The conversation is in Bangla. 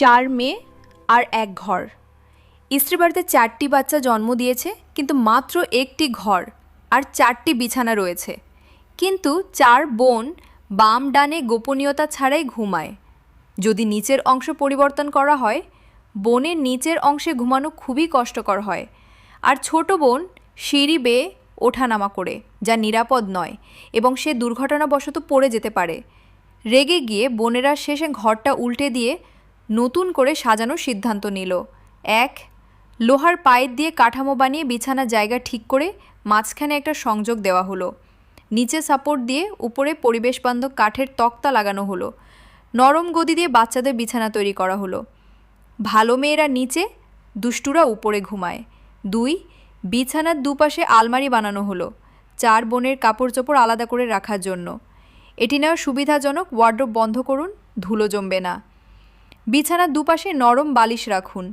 চার মেয়ে আর এক ঘর। স্ত্রী বাড়িতে চারটি বাচ্চা জন্ম দিয়েছে, কিন্তু মাত্র একটি ঘর আর চারটি বিছানা রয়েছে। কিন্তু চার বোন বাম ডানে গোপনীয়তা ছাড়াই ঘুমায়। যদি নিচের অংশ পরিবর্তন করা হয়, বোনের নিচের অংশে ঘুমানো খুবই কষ্টকর হয়। আর ছোট বোন সিঁড়ি বেয়ে ওঠানামা করে, যা নিরাপদ নয় এবং সে দুর্ঘটনাবশত পড়ে যেতে পারে। রেগে গিয়ে বোনেরা শেষে ঘরটা উল্টে দিয়ে নতুন করে সাজানোর সিদ্ধান্ত নিল। এক, লোহার পাইপ দিয়ে কাঠামো বানিয়ে বিছানার জায়গা ঠিক করে মাঝখানে একটা সংযোগ দেওয়া হলো। নিচে সাপোর্ট দিয়ে উপরে পরিবেশবান্ধব কাঠের তক্তা লাগানো হলো। নরম গদি দিয়ে বাচ্চাদের বিছানা তৈরি করা হলো। ভালো মেয়েরা নিচে, দুষ্টুরা উপরে ঘুমায়। দুই, বিছানার দুপাশে আলমারি বানানো হলো, চার বোনের কাপড় চোপড় আলাদা করে রাখার জন্য। এটি নেওয়া সুবিধাজনক, ওয়ার্ড্রোব বন্ধ করুন, ধুলো জমবে না। বিছানার দুপাশে নরম বালিশ রাখুন।